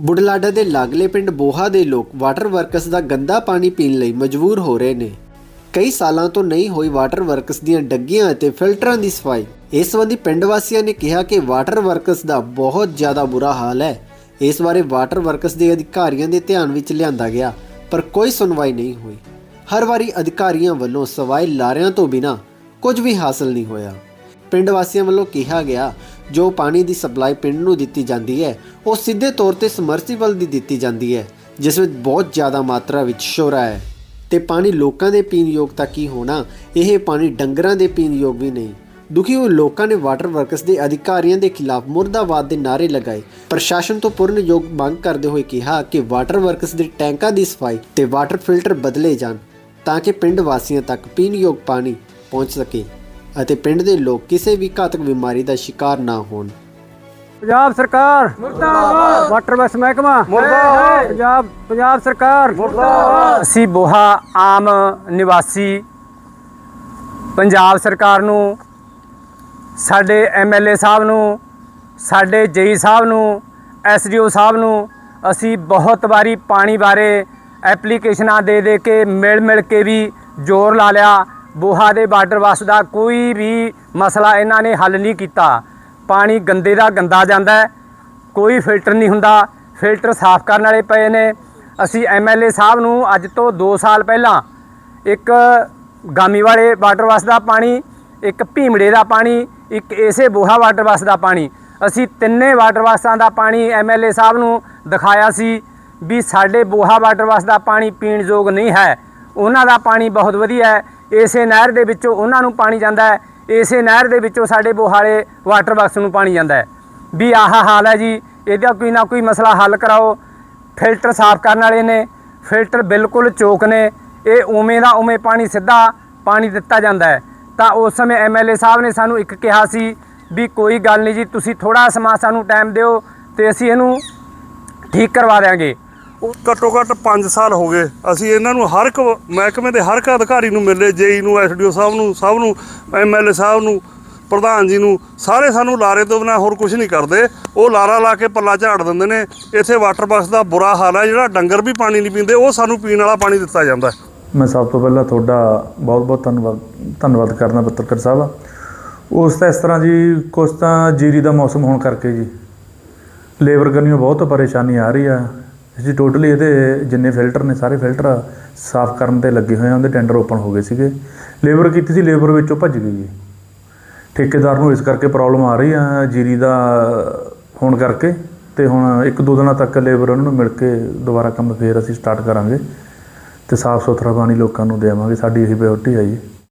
ਬੁਢਲਾਡਾ ਦੇ ਲਾਗਲੇ ਪਿੰਡ ਬੋਹਾ ਦੇ ਲੋਕ ਵਾਟਰ ਵਰਕਸ ਦਾ ਗੰਦਾ ਪਾਣੀ ਪੀਣ ਲਈ ਮਜਬੂਰ ਹੋ ਰਹੇ ਨੇ। ਕਈ ਸਾਲਾਂ ਤੋਂ ਨਹੀਂ ਹੋਈ ਵਾਟਰ ਵਰਕਸ ਦੀਆਂ ਡੱਗੀਆਂ ਅਤੇ ਫਿਲਟਰਾਂ ਦੀ ਸਫ਼ਾਈ। ਇਸ ਸੰਬੰਧੀ ਪਿੰਡ ਵਾਸੀਆਂ ਨੇ ਕਿਹਾ ਕਿ ਵਾਟਰ ਵਰਕਸ ਦਾ ਬਹੁਤ ਜ਼ਿਆਦਾ ਬੁਰਾ ਹਾਲ ਹੈ। ਇਸ ਬਾਰੇ ਵਾਟਰ ਵਰਕਸ ਦੇ ਅਧਿਕਾਰੀਆਂ ਦੇ ਧਿਆਨ ਵਿੱਚ ਲਿਆਂਦਾ ਗਿਆ, ਪਰ ਕੋਈ ਸੁਣਵਾਈ ਨਹੀਂ ਹੋਈ। ਹਰ ਵਾਰੀ ਅਧਿਕਾਰੀਆਂ ਵੱਲੋਂ ਸਵਾਈ ਲਾਰਿਆਂ ਤੋਂ ਬਿਨਾ ਕੁਝ ਵੀ ਹਾਸਲ ਨਹੀਂ ਹੋਇਆ। ਪਿੰਡ ਵਾਸੀਆਂ ਵੱਲੋਂ ਕਿਹਾ ਗਿਆ ਜੋ ਪਾਣੀ ਦੀ ਸਪਲਾਈ ਪਿੰਡ ਨੂੰ ਦਿੱਤੀ ਜਾਂਦੀ ਹੈ, ਉਹ ਸਿੱਧੇ ਤੌਰ ਤੇ ਸਮਰਸੀਬਲ ਦੀ ਦਿੱਤੀ ਜਾਂਦੀ ਹੈ, ਜਿਸ ਵਿੱਚ ਬਹੁਤ ਜ਼ਿਆਦਾ ਮਾਤਰਾ ਵਿੱਚ ਸ਼ੋਰਾ ਹੈ। ਤੇ ਪਾਣੀ ਲੋਕਾਂ ਦੇ ਪੀਣ ਯੋਗ ਤੱਕ ਹੀ ਹੋਣਾ? ਇਹ ਪਾਣੀ ਡੰਗਰਾਂ ਦੇ ਪੀਣ ਯੋਗ ਵੀ ਨਹੀਂ। ਦੁਖੀ ਹੋਏ ਲੋਕਾਂ ਨੇ ਵਾਟਰ ਵਰਕਸ ਦੇ ਅਧਿਕਾਰੀਆਂ ਦੇ ਖਿਲਾਫ ਮੁਰਦਾਬਾਦ ਦੇ ਨਾਅਰੇ ਲਗਾਏ। ਪ੍ਰਸ਼ਾਸਨ ਤੋਂ ਪੂਰਨ ਯੋਗ ਮੰਗ ਕਰਦੇ ਹੋਏ ਕਿਹਾ ਕਿ ਵਾਟਰ ਵਰਕਸ ਦੇ ਟੈਂਕਾਂ ਦੀ ਸਫ਼ਾਈ ਤੇ ਵਾਟਰ ਫਿਲਟਰ ਬਦਲੇ ਜਾਣ, ਤਾਂ ਕਿ ਪਿੰਡ ਵਾਸੀਆਂ ਤੱਕ ਪੀਣ ਯੋਗ ਪਾਣੀ ਪਹੁੰਚ ਸਕੇ। ਅਤੇ ਪਿੰਡ ਦੇ ਲੋਕ ਕਿਸੇ ਵੀ ਘਾਤਕ ਬਿਮਾਰੀ ਦਾ ਸ਼ਿਕਾਰ ਨਾ ਹੋਣ। ਪੰਜਾਬ ਸਰਕਾਰ ਮੁਰਦਾਬਾਦ। ਵਾਟਰ ਬਸ ਮਹਿਕਮਾ ਮੁਰਦਾਬਾਦ। ਪੰਜਾਬ ਪੰਜਾਬ ਸਰਕਾਰ। ਮੁਰਦਾਬਾਦ। ਅਸੀਂ ਬੋਹਾ ਆਮ ਨਿਵਾਸੀ ਪੰਜਾਬ ਸਰਕਾਰ ਨੂੰ ਸਾਡੇ ਐਮਐਲਏ ਸਾਹਿਬ ਨੂੰ ਸਾਡੇ ਜੇਈ ਸਾਹਿਬ ਨੂੰ ਐਸਡੀਓ ਸਾਹਿਬ ਨੂੰ ਅਸੀਂ ਬਹੁਤ ਵਾਰੀ ਪਾਣੀ ਬਾਰੇ ਐਪਲੀਕੇਸ਼ਨਾਂ ਦੇ ਦੇ ਕੇ ਮਿਲ ਮਿਲ ਕੇ ਵੀ ਜ਼ੋਰ ਲਾ ਲਿਆ। ਬੋਹਾ ਦੇ ਵਾਟਰ ਬਸ ਦਾ ਕੋਈ ਵੀ ਮਸਲਾ ਇਹਨਾਂ ਨੇ ਹੱਲ ਨਹੀਂ ਕੀਤਾ। ਪਾਣੀ ਗੰਦੇ ਦਾ ਗੰਦਾ ਜਾਂਦਾ ਹੈ, ਕੋਈ ਫਿਲਟਰ ਨਹੀਂ ਹੁੰਦਾ, ਫਿਲਟਰ ਸਾਫ਼ ਕਰਨ ਵਾਲੇ ਪਏ ਨੇ। ਅਸੀਂ ਐਮਐਲਏ ਸਾਹਿਬ ਨੂੰ ਅੱਜ ਤੋਂ 2 ਸਾਲ ਪਹਿਲਾਂ ਇੱਕ ਗਾਮੀ ਵਾਲੇ ਵਾਟਰ ਬਸ ਦਾ ਪਾਣੀ, ਇੱਕ ਭੀਮੜੇ ਦਾ ਪਾਣੀ, ਇੱਕ ਇਸੇ ਬੋਹਾ ਵਾਟਰ ਬਸ ਦਾ ਪਾਣੀ। ਅਸੀਂ ਤਿੰਨੇ ਵਾਟਰ ਬਸਾਂ ਦਾ ਪਾਣੀ ਐਮਐਲਏ ਸਾਹਿਬ ਨੂੰ ਦਿਖਾਇਆ ਸੀ ਵੀ ਸਾਡੇ ਬੋਹਾ ਵਾਟਰ ਬਸ ਦਾ ਪਾਣੀ ਪੀਣ ਯੋਗ ਨਹੀਂ ਹੈ। ਉਹਨਾਂ ਦਾ ਪਾਣੀ ਬਹੁਤ ਵਧੀਆ ਹੈ। ਇਸੇ ਨਹਿਰ ਦੇ ਵਿੱਚੋਂ ਉਹਨਾਂ ਨੂੰ ਪਾਣੀ ਜਾਂਦਾ ਹੈ, ਇਸੇ ਨਹਿਰ ਦੇ ਵਿੱਚੋਂ ਸਾਡੇ ਬੋਹਾਲੇ ਵਾਟਰ ਬਕਸ ਨੂੰ ਪਾਣੀ ਜਾਂਦਾ ਹੈ। ਵੀ ਆਹ ਹਾਲ ਹੈ ਜੀ, ਇਹਦਾ ਕੋਈ ਨਾ ਕੋਈ ਮਸਲਾ ਹੱਲ ਕਰਾਓ। ਫਿਲਟਰ ਸਾਫ਼ ਕਰਨ ਵਾਲੇ ਨੇ, ਫਿਲਟਰ ਬਿਲਕੁਲ ਚੋਕ ਨੇ। ਇਹ ਉਵੇਂ ਦਾ ਉਵੇਂ ਪਾਣੀ ਸਿੱਧਾ ਪਾਣੀ ਦਿੱਤਾ ਜਾਂਦਾ ਹੈ। ਤਾਂ ਉਸ ਸਮੇਂ ਐਮਐਲਏ ਸਾਹਿਬ ਨੇ ਸਾਨੂੰ ਇੱਕ ਕਿਹਾ ਸੀ ਵੀ ਕੋਈ ਗੱਲ ਨਹੀਂ ਜੀ, ਤੁਸੀਂ ਥੋੜਾ ਸਮਾਂ ਸਾਨੂੰ ਟਾਈਮ ਦਿਓ ਤੇ ਅਸੀਂ ਇਹਨੂੰ ਠੀਕ ਕਰਵਾ ਦਿਆਂਗੇ। ਉਹ ਘੱਟੋ ਘੱਟ 5 ਸਾਲ ਹੋ ਗਏ। ਅਸੀਂ ਇਹਨਾਂ ਨੂੰ ਹਰ ਇੱਕ ਮਹਿਕਮੇ ਦੇ ਹਰ ਇੱਕ ਅਧਿਕਾਰੀ ਨੂੰ ਮਿਲੇ, ਜੇਈ ਨੂੰ ਐਸਡੀਓ ਸਾਹਿਬ ਨੂੰ, ਸਭ ਨੂੰ ਐਮਐਲਏ ਸਾਹਿਬ ਨੂੰ, ਪ੍ਰਧਾਨ ਜੀ ਨੂੰ, ਸਾਰੇ ਸਾਨੂੰ ਲਾਰੇ ਤੋਂ ਬਿਨਾਂ ਹੋਰ ਕੁਝ ਨਹੀਂ ਕਰਦੇ। ਉਹ ਲਾਰਾ ਲਾ ਕੇ ਪੱਲਾ ਝਾੜ ਦਿੰਦੇ ਨੇ। ਇੱਥੇ ਵਾਟਰ ਬਾਕਸ ਦਾ ਬੁਰਾ ਹਾਲ ਹੈ। ਜਿਹੜਾ ਡੰਗਰ ਵੀ ਪਾਣੀ ਨਹੀਂ ਪੀਂਦੇ, ਉਹ ਸਾਨੂੰ ਪੀਣ ਵਾਲਾ ਪਾਣੀ ਦਿੱਤਾ ਜਾਂਦਾ ਮੈਂ ਸਭ ਤੋਂ ਪਹਿਲਾਂ ਤੁਹਾਡਾ ਬਹੁਤ-ਬਹੁਤ ਧੰਨਵਾਦ ਧੰਨਵਾਦ ਕਰਦਾ ਪੱਤਰਕਾਰ ਸਾਹਿਬ। ਉਸ ਤਾਂ ਇਸ ਤਰ੍ਹਾਂ ਜੀ, ਕੁਛ ਤਾਂ ਜੀਰੀ ਦਾ ਮੌਸਮ ਹੋਣ ਕਰਕੇ ਜੀ, ਲੇਬਰ ਕਰਨੀਓ ਬਹੁਤ ਪਰੇਸ਼ਾਨੀ ਆ ਰਹੀ ਆ। ਅਸੀਂ ਟੋਟਲੀ ਇਹਦੇ ਜਿੰਨੇ ਫਿਲਟਰ ਨੇ, ਸਾਰੇ ਫਿਲਟਰ ਸਾਫ਼ ਕਰਨ ਤੇ ਲੱਗੇ ਹੋਏ ਆ, ਉਹਦੇ ਟੈਂਡਰ ਓਪਨ ਹੋ ਗਏ ਸੀਗੇ। ਲੇਬਰ ਕੀਤੀ ਸੀ ਲੇਬਰ ਵਿੱਚੋਂ ਭੱਜ ਗਈ ਜੀ। ਠੇਕੇਦਾਰ ਨੂੰ ਇਸ ਕਰਕੇ ਪ੍ਰੋਬਲਮ ਆ ਰਹੀ ਆ, ਜੀਰੀ ਦਾ ਹੋਣ ਕਰਕੇ ਤੇ ਹੁਣ ਇੱਕ ਦੋ ਦਿਨਾਂ ਤੱਕ ਲੇਬਰ ਉਹਨਾਂ ਨੂੰ ਮਿਲ ਕੇ ਦੁਬਾਰਾ ਕੰਮ ਫੇਰ ਅਸੀਂ ਸਟਾਰਟ ਕਰਾਂਗੇ ਤੇ ਸਾਫ਼ ਸੁਥਰਾ ਪਾਣੀ ਲੋਕਾਂ ਨੂੰ ਦੇਵਾਂਗੇ, ਸਾਡੀ ਇਹੀ ਪ੍ਰਾਇੋਰਟੀ ਹੈ ਜੀ।